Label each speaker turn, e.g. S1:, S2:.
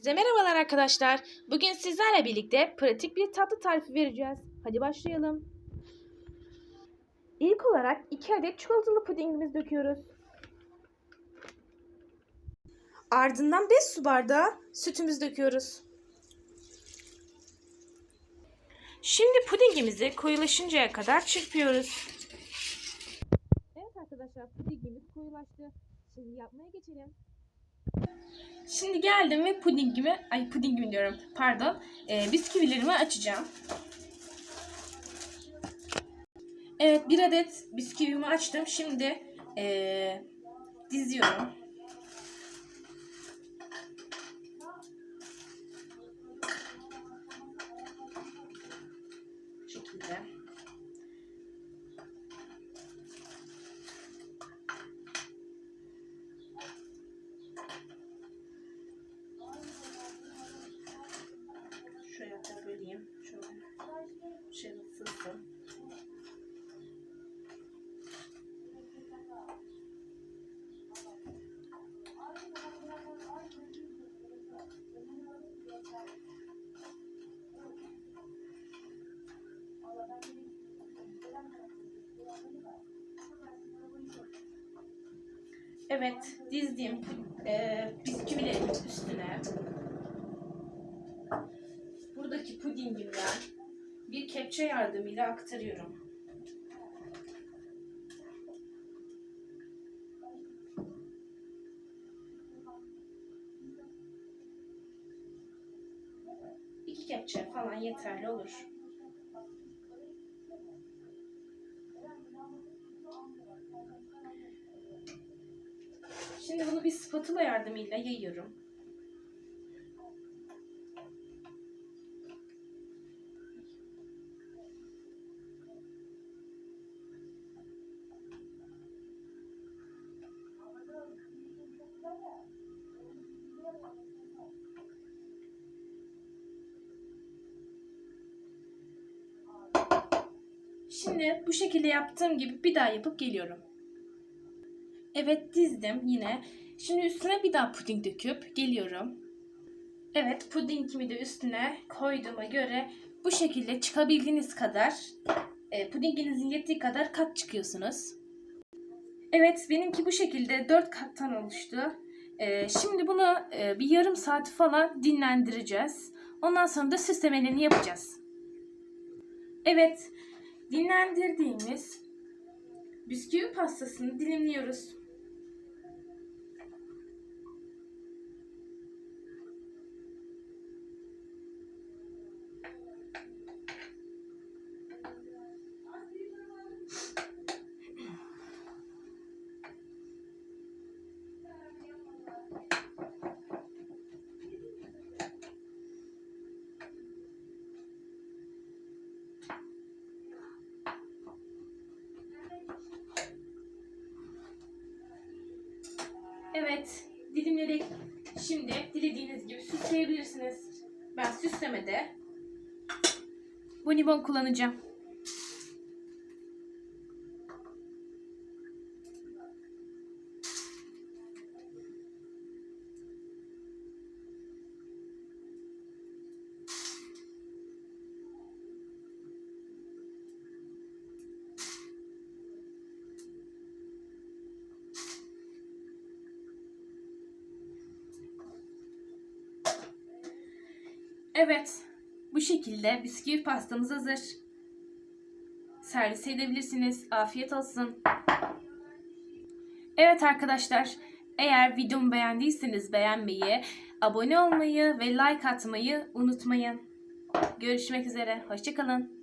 S1: Size merhabalar arkadaşlar. Bugün sizlerle birlikte pratik bir tatlı tarifi vereceğiz. Hadi başlayalım. İlk olarak 2 adet çikolatalı pudingimizi döküyoruz. Ardından 5 su bardağı sütümüzü döküyoruz. Şimdi pudingimizi koyulaşıncaya kadar çırpıyoruz. Evet arkadaşlar pudingimiz koyulaştı. Şimdi yapmaya geçelim. Şimdi geldim ve pudingimi, ay pudingimi diyorum pardon, e, bisküvilerimi açacağım. Evet bir adet bisküvimi açtım. Şimdi e, diziyorum. Şekilde. Evet, dizdiğim eee bisküvilerin üstüne buradaki pudingimden bir kepçe yardımıyla aktarıyorum. İki kepçe falan yeterli olur. Şimdi bunu bir spatula yardımıyla yayıyorum. Şimdi bu şekilde yaptığım gibi bir daha yapıp geliyorum. Evet dizdim yine. Şimdi üstüne bir daha puding döküp geliyorum. Evet pudingimi de üstüne koyduğuma göre bu şekilde çıkabildiğiniz kadar e, pudinginizin yettiği kadar kat çıkıyorsunuz. Evet benimki bu şekilde 4 kattan oluştu. E, şimdi bunu e, bir yarım saat falan dinlendireceğiz. Ondan sonra da süslemelerini yapacağız. Evet dinlendirdiğimiz bisküvi pastasını dilimliyoruz. Evet, dilimleri şimdi dilediğiniz gibi süsleyebilirsiniz. Ben süslemede bonibon kullanacağım. Evet, bu şekilde bisküvi pastamız hazır. Servis edebilirsiniz. Afiyet olsun. Evet arkadaşlar, eğer videomu beğendiyseniz beğenmeyi, abone olmayı ve like atmayı unutmayın. Görüşmek üzere, hoşçakalın.